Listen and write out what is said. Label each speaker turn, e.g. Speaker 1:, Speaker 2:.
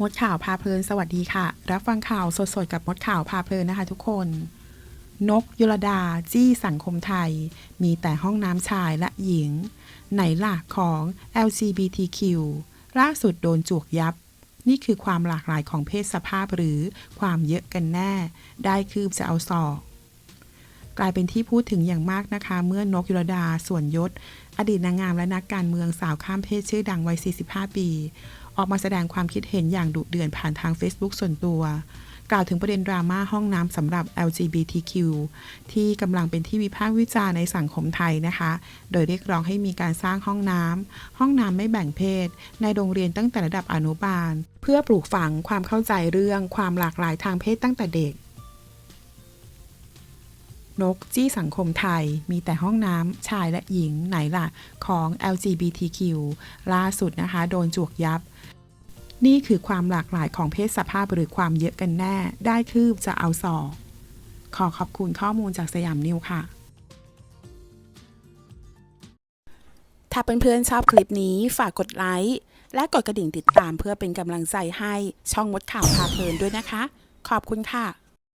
Speaker 1: มดข่าวพาเพลินสวัสดีค่ะ รับฟังข่าวสดๆกับมดข่าวพาเพลินนะคะทุกคน นกยุลดาจี้สังคมไทย มีแต่ห้องน้ำชายและหญิง ไหนล่ะของ LGBTQ ล่าสุดโดนจวกยับ นี่คือความหลากหลายของเพศสภาพหรือความเยอะกันแน่ ได้คืบจะเอาศอกกลายเป็นที่พูดถึงอย่างมากนะคะ เมื่อนกยุรดาส่วนยศ อดีตนางงามและนักการเมืองสาวข้ามเพศชื่อดังวัย 45 ปี ออกมาแสดงความคิดเห็นอย่างดุเดือดผ่านทาง Facebook ส่วนตัว กล่าวถึงประเด็นดราม่าห้องน้ำสำหรับ LGBTQ ที่กำลังเป็นที่วิพากษ์วิจารณ์ในสังคมไทยนะคะ โดยเรียกร้องให้มีการสร้างห้องน้ำห้องน้ำไม่แบ่งเพศ ในโรงเรียนตั้งแต่ระดับอนุบาล เพื่อปลูกฝังความเข้าใจเรื่องความหลากหลายทางเพศตั้งแต่เด็ก นกจี้สังคมไทย มีแต่ห้องน้ำชายและหญิงไหนล่ะ ของ LGBTQ ล่าสุดนะคะ โดนจวกยับ นี่คือความหลากหลายของเพศสภาพหรือความเยอะกันแน่ ได้คืบจะเอาสอก ขอขอบคุณข้อมูลจากสยามนิวค่ะถ้าเพื่อนๆชอบคลิปนี้ฝากกดไลค์และกดกระดิ่งติดตามเพื่อเป็นกำลังใจให้ช่องมดข่าวพาเพลินด้วยนะคะ ขอบคุณค่ะ